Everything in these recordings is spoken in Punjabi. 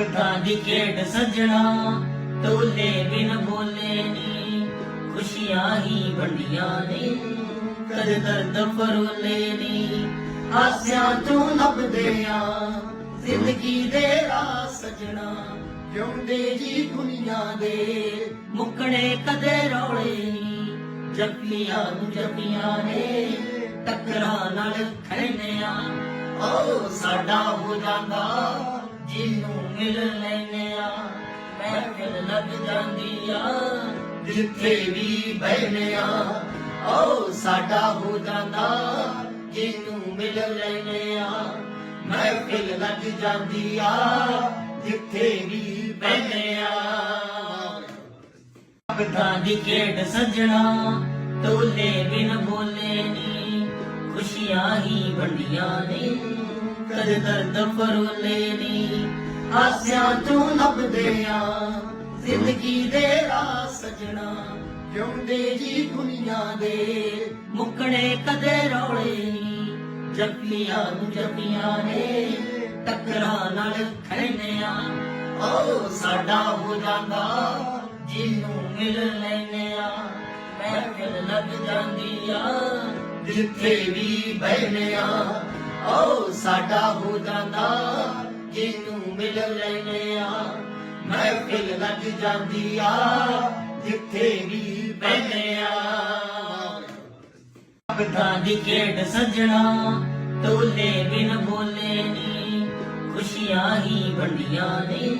ਭਗਤਾਂ ਦੀ ਖੇਡ ਸੱਜਣਾ, ਟੋਲੇ ਬਿਨ ਬੋਲੇ ਨੀ, ਖੁਸ਼ੀਆਂ ਹੀ ਵੰਡੀਆਂ ਨੇ, ਕਦ ਦਰਦ ਫਰੋਲੇ ਨੀ। ਹਾਸਿਆਂ ਤੋਂ ਲੱਭਦੇ ਆ, ਜ਼ਿੰਦਗੀ ਦੇ ਰਾਹ ਸਜਣਾ, ਜਿਉਂਦੇ ਜੀ ਦੁਨੀਆ ਦੇ, ਮੁਕਣੇ ਕਦੇ ਰੌਲੇ ਨੀ। ਜੱਪੀਆਂ ਨੂੰ ਜੱਪੀਆਂ ਨੇ, ਟੱਕਰਾਂ ਨਾਲ ਖੜਨੇ ਆ ਓ ਸਾਡਾ ਹੋ ਜਾਂਦਾ ਜਿਹਨੂੰ ਮਿਲ ਲੈਨੇ ਆ, ਮਹਿਫਿਲ ਲੱਗ ਜਾਂਦੀ ਆ। ਜਿੱਥੇ ਵੀ ਬਹਿਨੇ ਆ ਓ ਸਾਡਾ ਹੋ ਜਾਂਦਾ। ਜਿਹਨੂੰ ਮਿਲ ਲੈਨੇ ਆ, ਮਹਿਫਿਲ ਲੱਗ ਜਾਂਦੀ ਆ। ਜਿੱਥੇ ਵੀ ਬਹਿਨਿਆ ਭਗਤਾਂ ਦੀ ਖੇਡ ਸੱਜਣਾ ਤੋਲੇ ਬਿਨ ਬੋਲੇ ਨੀ, ਖੁਸ਼ੀਆਂ ਹੀ ਵੰਡੀਆਂ ਨੇ। ਕਦ ਦਰਦ ਫਰੋਲੇ ਨੀ। ਹਾਸਿਆਂ ਤੋਂ ਲੱਭਦੇ ਆ, ਜ਼ਿੰਦਗੀ ਦੇ ਰਾਹ ਸਜਣਾ। ਜਿਉਂਦੇ ਜੀ ਦੁਨੀਆ ਦੇ ਮੁਕਣੇ ਕਦੇ ਰੌਲੇ ਨੀ। ਨੂੰ ਜੱਪੀਆਂ ਨੇ, ਟੱਕਰਾਂ ਨਾਲ ਖੜਨੇ ਓ ਸਾਡਾ ਹੋ ਜਾਂਦਾ, ਜਿਹਨੂੰ ਮਿਲ ਲੈਨੇ ਆ। ਮਹਿਫਿਲ ਲੱਗ ਜਾਂਦੀ ਆ, ਜਿੱਥੇ ਵੀ ਬਹਿਨਿਆ ਸਾਡਾ ਹੋ ਜਾਂਦਾ, ਜਿਹਨੂੰ ਮਿਲ ਲੈਨੇ ਆ। ਮਹਿਫਿਲ ਲੱਗ ਜਾਂਦੀ ਆ, ਜਿੱਥੇ ਵੀ ਬਹਿਨੇ ਆ। ਭਗਤਾਂ ਦੀ ਖੇਡ ਸੱਜਣਾ, ਟੋਲੇ ਬਿਨ ਬੋਲੇ ਨੀ, ਖੁਸ਼ੀਆਂ ਹੀ ਵੰਡੀਆਂ ਨੇ।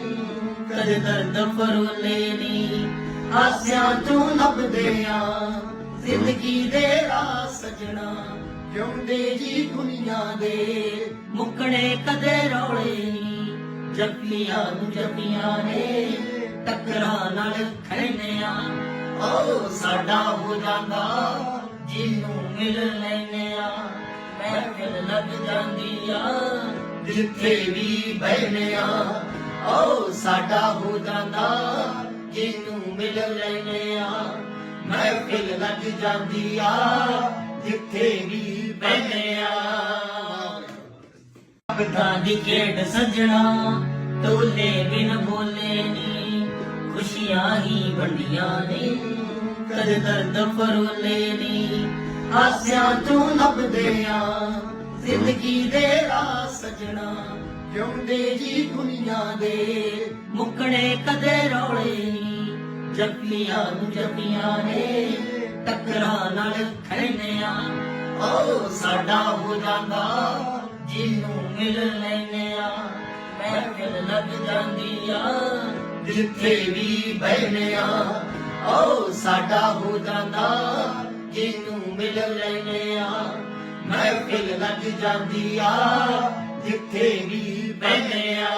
ਕਦੇ ਦਰਦ ਫਰੋਲੇ ਨੀ, ਹਾਸਿਆਂ ਤੋਂ ਲੱਭਦੇ ਆ। ਜ਼ਿੰਦਗੀ ਦੇ ਰਾਹ ਸਜਣਾ ਜਿਉਂਦੇ ਜੀ ਦੁਨੀਆ ਦੇ, ਮੁੱਕਣੇ ਕਦੇ ਰੌਲੇ ਜੱਪੀਆਂ ਨੂੰ ਜੱਪੀਆਂ ਨੇ, ਟੱਕਰਾਂ ਨਾਲ ਖੜਨੇ ਆ ਸਾਡਾ ਹੋ ਜਾਂਦਾ, ਜਿਹਨੂੰ ਮਿਲ ਲੈਨੇ ਮਹਿਫਿਲ ਲੱਗ ਜਾਂਦੀ ਆ, ਜਿੱਥੇ ਵੀ ਬਹਿਨੇ ਆ। ਓ ਸਾਡਾ ਹੋ ਜਾਂਦਾ, ਜਿਹਨੂੰ ਮਿਲ ਲੈਨੇ ਆ। ਮਹਿਫਿਲ ਲੱਗ ਜਾਂਦੀ ਆ ਜਿੱਥੇ ਵੀ ਬਹਿਨੇ ਭਗਤਾਂ ਦੀ ਖੇਡ ਸੱਜਣਾ, ਟੋਲੇ ਬਿਨ ਬੋਲੇ ਨੀ, ਖੁਸ਼ੀਆਂ ਹੀ ਵੰਡੀਆਂ ਨੇ। ਕਦ ਦਰਦ ਫਰੋਲੇ ਨੀ, ਹਾਸਿਆਂ ਤੋਂ ਲੱਭਦੇ ਆ। ਜ਼ਿੰਦਗੀ ਦੇ ਰਾਹ ਸਜਣਾ, ਜਿਉਂਦੇ ਜੀ ਦੁਨੀਆ ਦੇ। ਮੁੱਕਣੇ ਕਦੇ ਰੌਲੇ ਨੀ, ਜੱਪੀਆਂ ਨੂੰ ਜੱਪੀਆਂ ਨੇ। ਟੱਕਰਾਂ ਨਾਲ ਖੜਨੇ ਆ ਸਾਡਾ ਹੋ ਜਾਂਦਾ, ਜਿਹਨੂੰ ਮਿਲ ਲੈਨੇ ਆ ਮਹਿਫਿਲ ਲੱਗ ਜਾਂਦੀ ਆ ਜਿੱਥੇ ਵੀ ਬਹਿਨੇ ਆ ਓ ਸਾਡਾ ਹੋ ਜਾਂਦਾ, ਜਿਹਨੂੰ ਮਿਲ ਲੈਨੇ ਆ ਮਹਿਫਿਲ ਲੱਗ ਜਾਂਦੀ ਆ ਜਿੱਥੇ ਵੀ ਬਹਿਨੇ ਆ